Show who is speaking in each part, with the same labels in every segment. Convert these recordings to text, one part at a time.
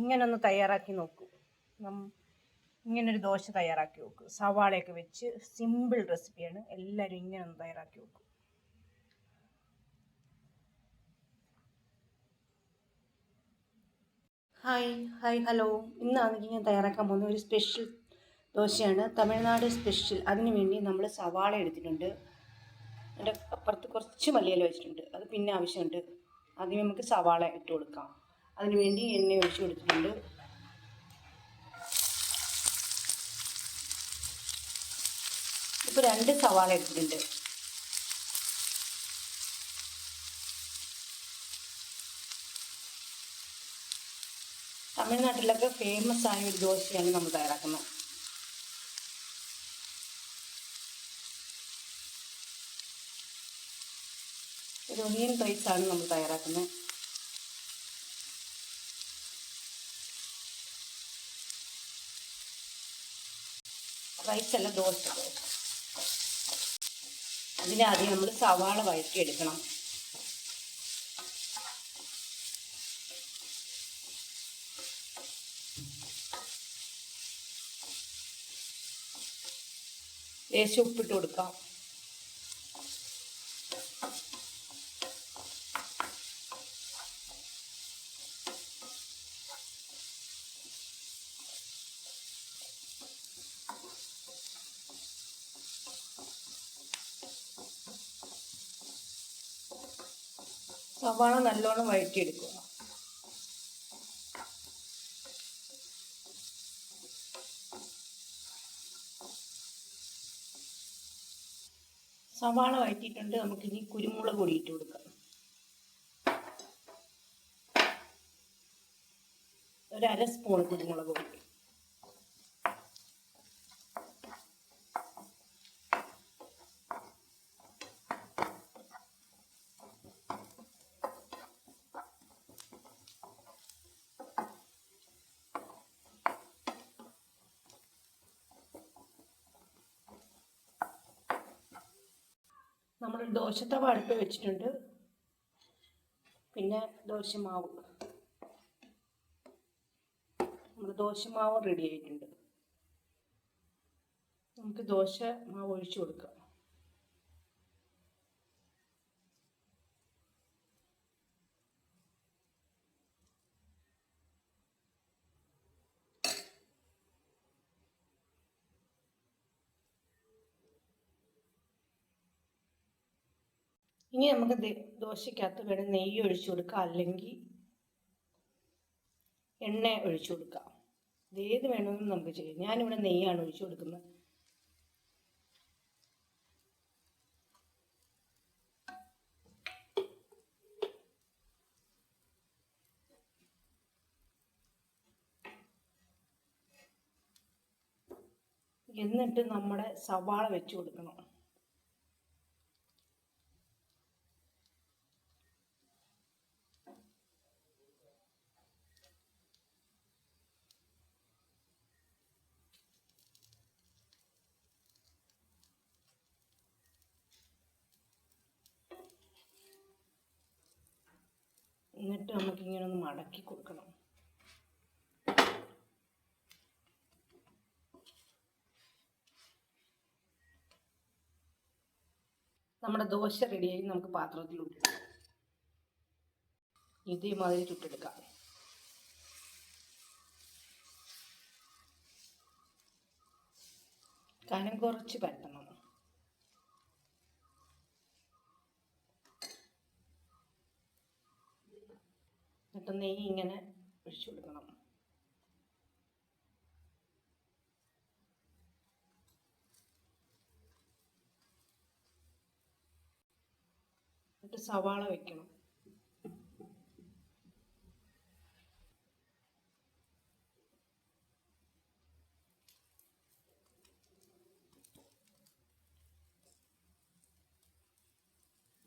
Speaker 1: ഇങ്ങനൊന്ന് തയ്യാറാക്കി നോക്കൂ. ഇങ്ങനൊരു ദോശ തയ്യാറാക്കി നോക്കൂ. സവാളയൊക്കെ വെച്ച് സിമ്പിൾ റെസിപ്പിയാണ് എല്ലാവരും ഇങ്ങനെ ഒന്ന് തയ്യാറാക്കി നോക്കൂ. ഹായ് ഹായ് ഹലോ ഇന്നാണെങ്കിൽ ഞാൻ തയ്യാറാക്കാൻ പോകുന്ന ഒരു സ്പെഷ്യൽ ദോശയാണ്. തമിഴ്നാട് സ്പെഷ്യൽ അതിനുവേണ്ടി നമ്മൾ സവാള എടുത്തിട്ടുണ്ട്. അതിന്റെ അപ്പുറത്ത് കുറച്ച് മല്ലിയില വെച്ചിട്ടുണ്ട്. അത് പിന്നെ ആവശ്യമുണ്ട്. ആദ്യം നമുക്ക് സവാള ഇട്ട് കൊടുക്കാം. അതിന് വേണ്ടി എണ്ണ ഒഴിച്ച് കൊടുത്തിട്ടുണ്ട്. ഇപ്പോൾ രണ്ട് സവാള എടുത്തിട്ടുണ്ട്. തമിഴ്നാട്ടിലൊക്കെ ഫേമസ് ആയ ഒരു ദോശയാണ് നമ്മൾ തയ്യാറാക്കുന്നത്. ഒരു ഒനിയൻ റൈസാണ് നമ്മൾ തയ്യാറാക്കുന്നത്. റൈസ് അല്ല ദോശ. അതിനാദ്യം നമ്മൾ സവാള വഴറ്റിയെടുക്കണം. ലേശം ഉപ്പിട്ട് കൊടുക്കാം. സവാള നല്ലോണം വഴറ്റിയെടുക്കുക. സവാള വഴറ്റിയിട്ടുണ്ട്. നമുക്കിനി കുരുമുളക് പൊടി ഇട്ട് കൊടുക്കാം. ഒരു അര സ്പൂൺ കുരുമുളക് പൊടി. നമ്മൾ ദോശത്തവ അടുപ്പ് വെച്ചിട്ടുണ്ട്. പിന്നെ ദോശമാവ്. നമ്മൾ ദോശമാവ് റെഡി ആയിട്ടുണ്ട്. നമുക്ക് ദോശ മാവ് ഒഴിച്ചു കൊടുക്കാം. ഇനി നമുക്ക് ദോശയ്ക്കകത്ത് വേണം നെയ്യ് ഒഴിച്ചു കൊടുക്കാം അല്ലെങ്കിൽ എണ്ണ ഒഴിച്ചു കൊടുക്കാം. ഇത് ഏത് വേണമെങ്കിലും നമുക്ക് ചെയ്യാം. ഞാനിവിടെ നെയ്യാണ് ഒഴിച്ചു കൊടുക്കുന്നത്. എന്നിട്ട് നമ്മുടെ സവാള വെച്ച് കൊടുക്കണം. എന്നിട്ട് നമുക്ക് ഇങ്ങനെ ഒന്ന് മടക്കി കൊടുക്കണം. നമ്മുടെ ദോശ റെഡിയായി നമുക്ക് പാത്രത്തിൽ ഇട്ടിടാം ഇതേമാതിരി ചുട്ടെടുക്കാം. കനം കുറച്ച് പരത്തണം എന്നിട്ട് നെയ്യ് ഇങ്ങനെ ഒഴിച്ചു കൊടുക്കണം. എന്നിട്ട് സവാള വെക്കണം.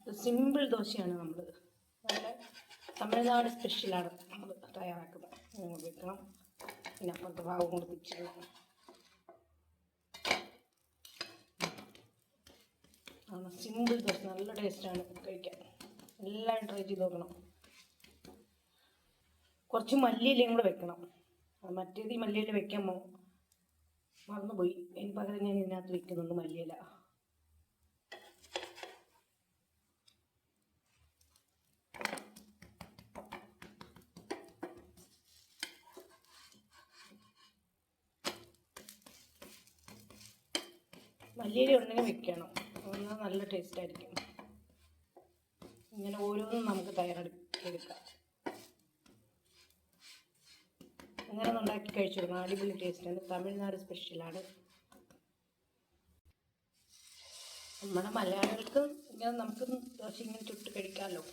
Speaker 1: സിമ്പിൾ ദോശയാണ് നമ്മൾ തമിഴ്നാട് സ്പെഷ്യലാണ് നമ്മൾ തയ്യാറാക്കുന്നത് വെക്കണം. പിന്നെ അപ്പുറത്തെ ഭാഗം കൊണ്ട് തിരിച്ചിടണം ആണ്? സിമ്പിൾ ദോശ നല്ല ടേസ്റ്റാണ് കഴിക്കാൻ. എല്ലാം ട്രൈ ചെയ്ത് നോക്കണം. കുറച്ച് മല്ലിയിലയും കൂടെ വെക്കണം. മറ്റേത് ഈ മല്ലിയില വെക്കാൻ മറന്നുപോയി. അതിന് പകരം ഞാൻ ഇതിനകത്ത് വെക്കുന്നുണ്ട് മല്ലിയില. മല്ലിയില ഉണ്ടെങ്കിൽ വെക്കണം. എന്നാൽ നല്ല ടേസ്റ്റ് ആയിരിക്കും. ഇങ്ങനെ ഓരോന്നും നമുക്ക് തയ്യാറെടുക്കാം. അങ്ങനെ ഒന്ന് ഉണ്ടാക്കി കഴിച്ചു കൊടുക്കണം അടിപൊളി ടേസ്റ്റാണ് തമിഴ്നാട് സ്പെഷ്യലാണ് നമ്മുടെ മലയാളികൾക്ക് ഇങ്ങനെ നമുക്ക് ദോശ ഇങ്ങനെ ചുട്ട് കഴിക്കാമല്ലോ.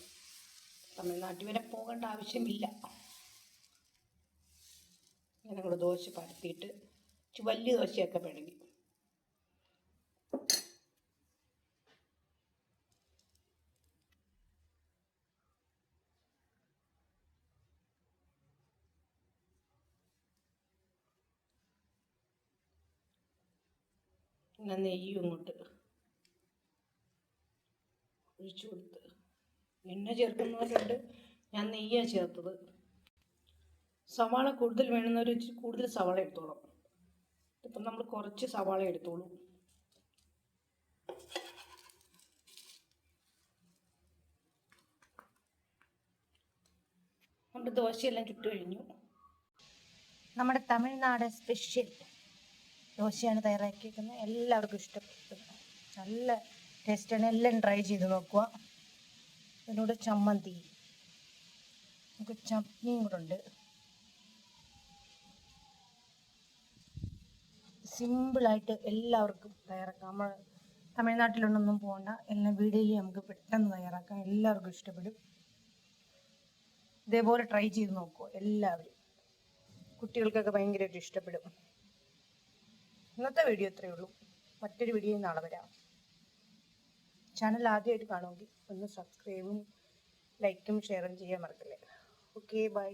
Speaker 1: തമിഴ്നാട്ടിൽ വരെ പോകേണ്ട ആവശ്യമില്ല. ഇങ്ങനെ നമ്മൾ ദോശ പരത്തിയിട്ട് വലിയ ദോശയൊക്കെ പിഴങ്ങി പിന്നെ നെയ്യും ഇങ്ങോട്ട് ഒഴിച്ചു കൊടുത്ത്. എണ്ണ ചേർക്കുന്നവരുണ്ട്. ഞാൻ നെയ്യാണ് ചേർത്തത്. സവാള കൂടുതൽ വേണമെന്നൊരു കൂടുതൽ സവാള എടുത്തോളാം. ഇപ്പം നമ്മൾ കുറച്ച് സവാള എടുത്തോളൂ. നമ്മുടെ ദോശയെല്ലാം ചുട്ടു കഴിഞ്ഞു. നമ്മുടെ തമിഴ്നാട് സ്പെഷ്യൽ. ദോശയാണ് തയ്യാറാക്കിയിരിക്കുന്നത് എല്ലാവർക്കും ഇഷ്ടപ്പെട്ടു. നല്ല ടേസ്റ്റാണ് എല്ലാം ട്രൈ ചെയ്ത് നോക്കുക. അതിനോട് ചമ്മന്തി. നമുക്ക് ചട്നിയും കൂടെ ഉണ്ട്. സിമ്പിളായിട്ട് എല്ലാവർക്കും തയ്യാറാക്കാം. നമ്മൾ തമിഴ്നാട്ടിലൊന്നും പോകണ്ട എല്ലാം വീടിൽ നമുക്ക് പെട്ടെന്ന് തയ്യാറാക്കാം. എല്ലാവർക്കും ഇഷ്ടപ്പെടും. ഇതേപോലെ ട്രൈ ചെയ്ത് നോക്കുക. എല്ലാവരും. കുട്ടികൾക്കൊക്കെ ഭയങ്കരമായിട്ട് ഇഷ്ടപ്പെടും. ഇന്നത്തെ വീഡിയോ ഇത്രയേ ഉള്ളൂ. മറ്റൊരു വീഡിയോ നാളെ വരാം. ചാനൽ ആദ്യമായിട്ട് കാണുമെങ്കിൽ ഒന്ന് സബ്സ്ക്രൈബും ലൈക്കും ഷെയറും ചെയ്യാൻ മറക്കല്ലേ. Okay bye